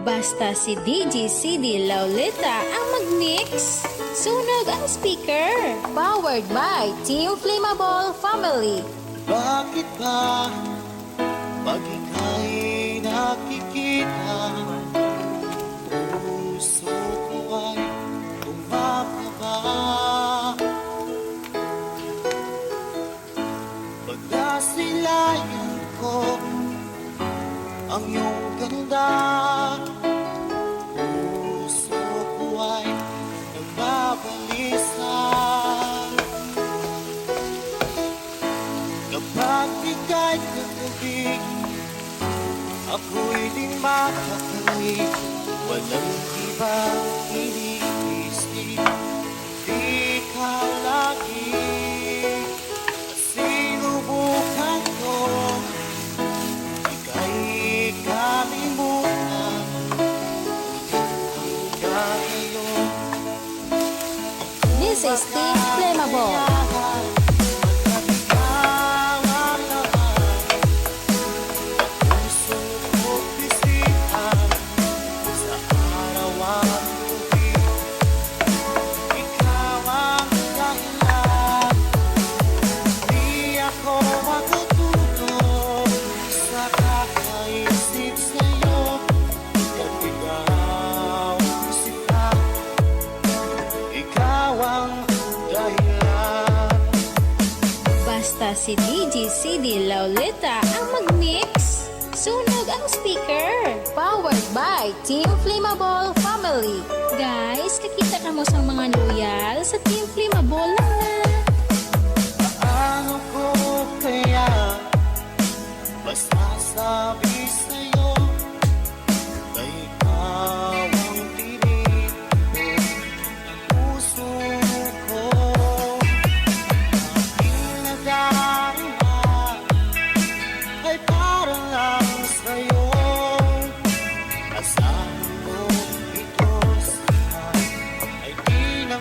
Basta si DJ CD Laulita ang mag-mix. Sunog ang speaker. Powered by Team Flammable Family. Bakit ba pag ika'y nakikita Puso ko ay tumakaba Pag nasilayan ko ang iyong ganda Ako'y di makakawi Walang iba Si DJ CD Laulita ang mag-mix. Sunog ang speaker. Powered by Team Flammable Family. Guys, kakita ka mo sa mga loyal sa Team Flammable na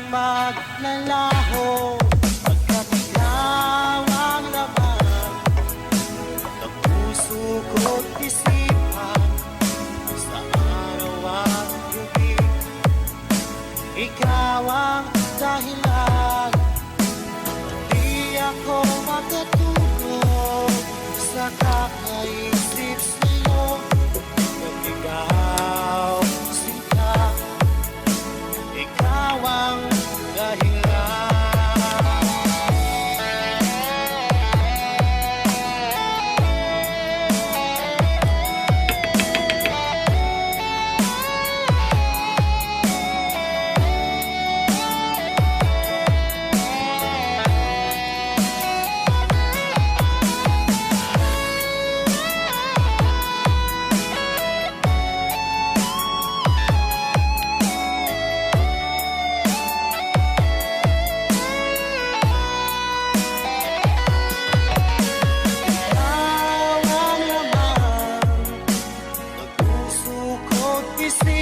maglalaho Pagkat ikaw ang laman Ng puso ko't isipan Sa araw at gabi Ikaw ang dahilan Di ako makatulog Sa kakaisip ko't isipan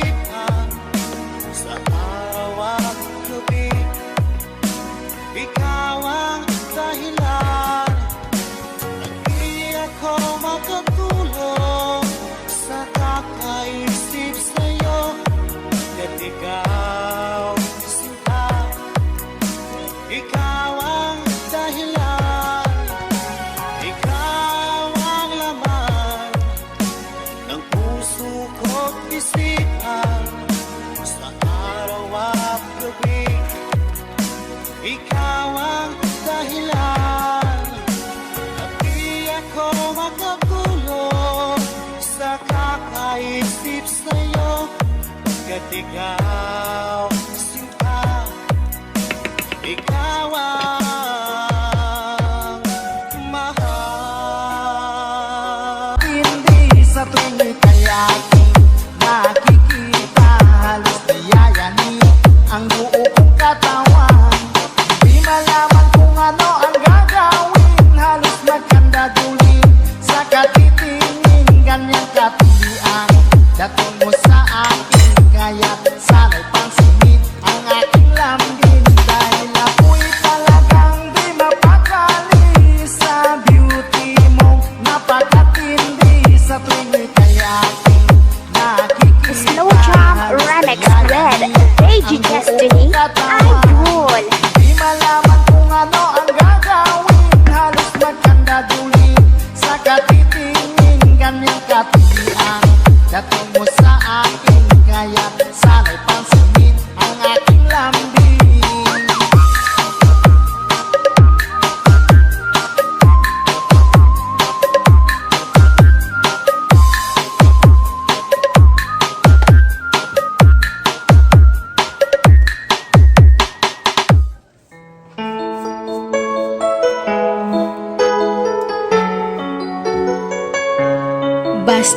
God.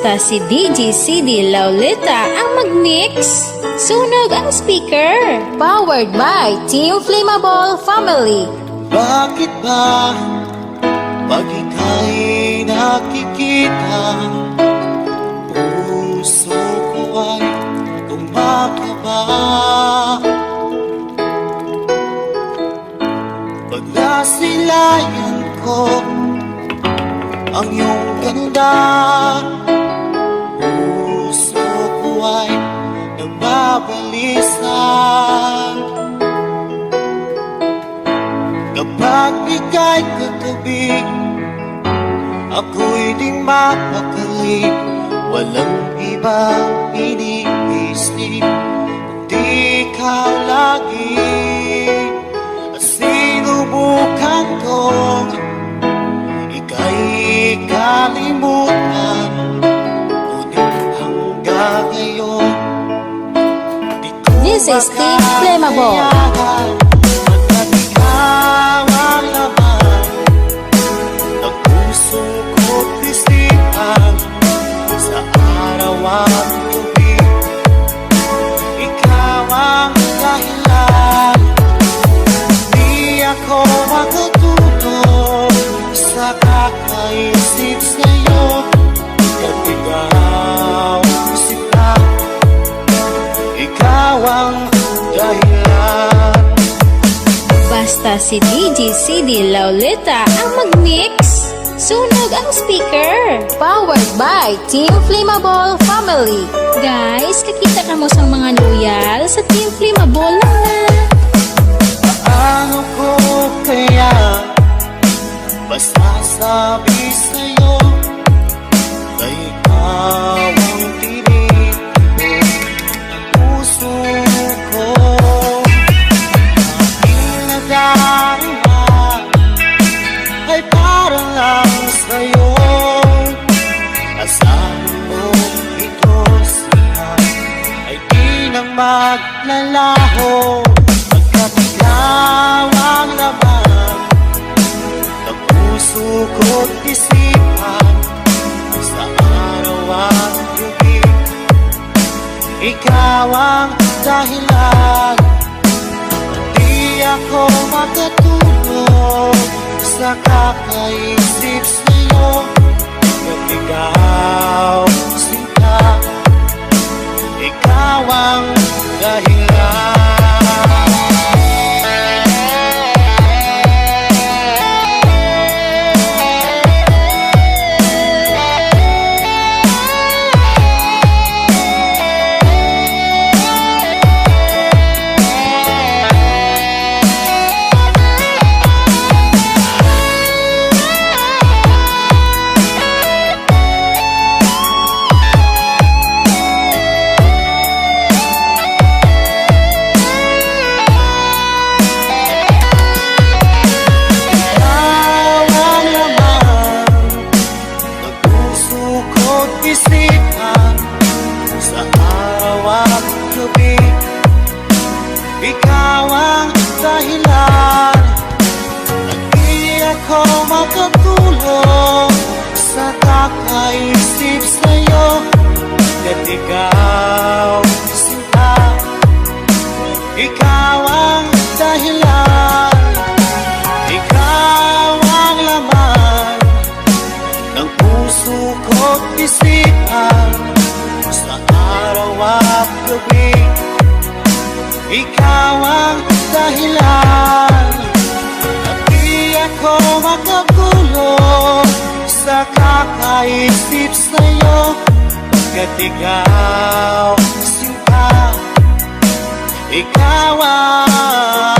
Basta si DJ CD Laulita ang mag-mix. Sunog ang speaker. Powered by Team Flammable Family. Bakit ba pag ika'y nakikita Puso ko ay kumakaba Pag nasilayan ko ang iyong ganda ko ay nagbabalisan Kapag ika'y katabi Ako'y di mapakali Walang ibang iniisip Kundi ikaw lagi. At sinubukan kong gabi Ikaw ang dahilan Di ako makatulog Sa kakaisip si DJ CD Laulita ang mag-mix. Sunog ang speaker. Powered by Team Flammable Family. Guys, kakita ka mo sa mga loyal sa Team Flammable na nga. Paano ko kaya Basta sabi sa'yo Na ikaw maglalaho Pagkat ikaw ang laman Ng puso ko't isipan Sa araw at gabi Ikaw ang dahilan. Di ako makatulog Sa kakaisip sa'yo. Pagkat ikaw makatulog Sa kakaisip sa'yo. At ikaw sinta Ikaw ang dahilan. Ikaw ang laman ng puso ko't isipan. Sa araw at gabi. Ikaw ang dahilan. At di ako makatulog Naisip sa'yo Pagkat ikaw Sinta Ikaw ang